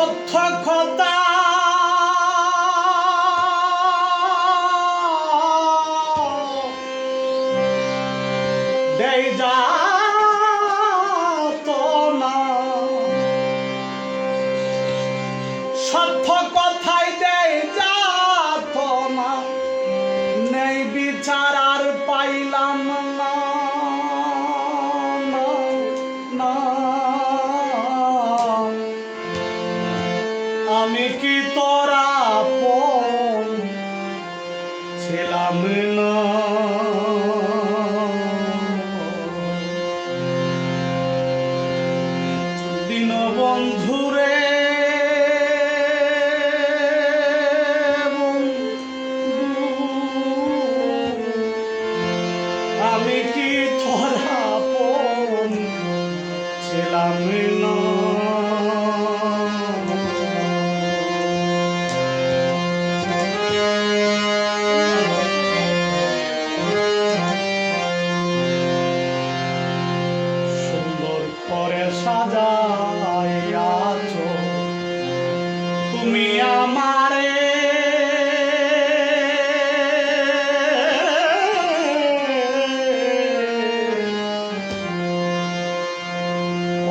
অধ্যক্ষতা দেয় যা my mood. তুমি আমারে।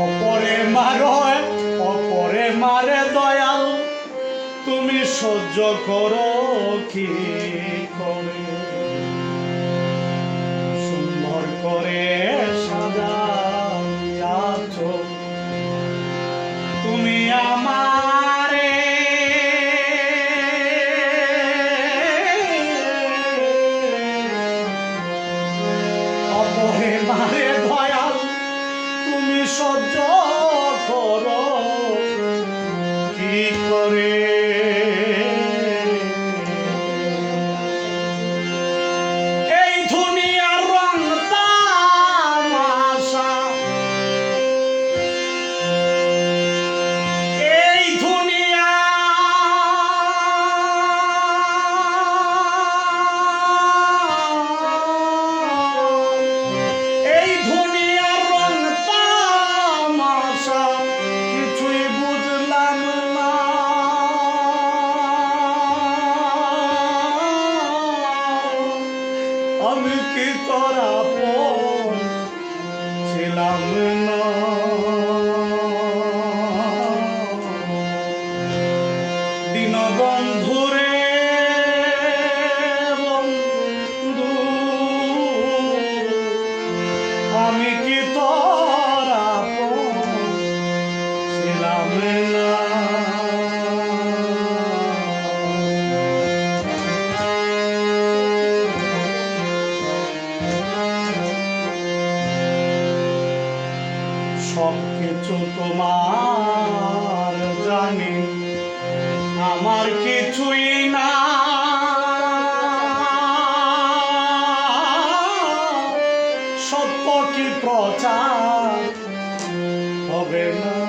অপরে মারো অপরে মারে দয়াল। তুমি সহ্য করো কি করে? সুন্দর করে সবকিছু তোমার জানি আমার কিছুই না। প্রচার হবে না?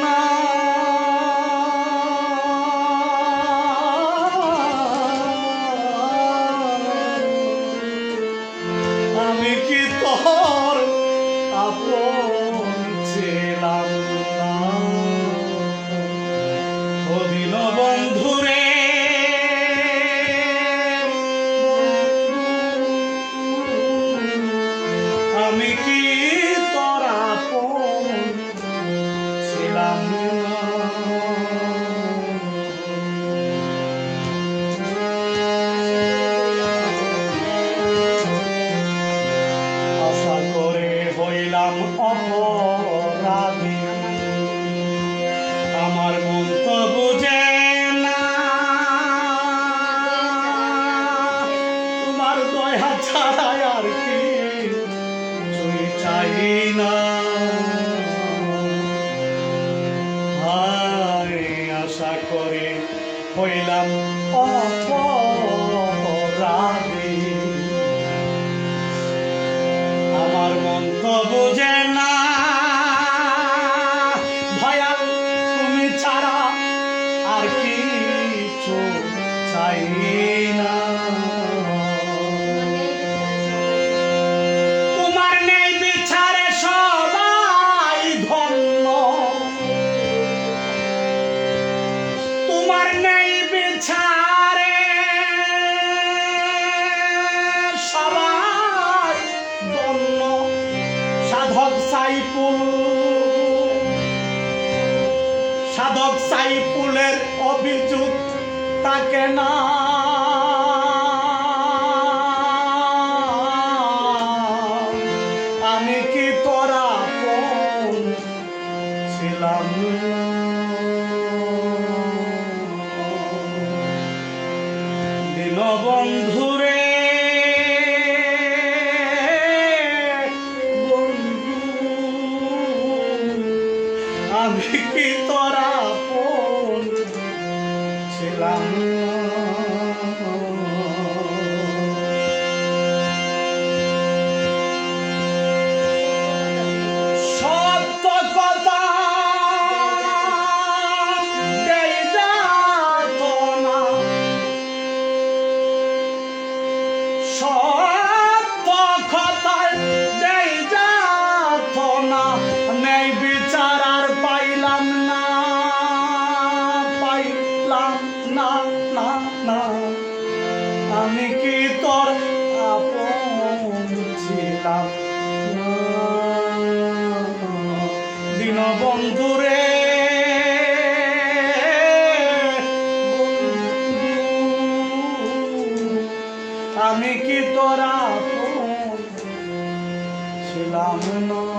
ছিলাম অপরাধী আমার না। তোমার দয়া ছাড়া আর চাই না। আশা করে হইলাম আমার মন সাধক সাধক সাইপুলের অভিযোগ তাকে না। আমি কি তোরা ছিলাম? আমি কি তোরা ছিলাম না?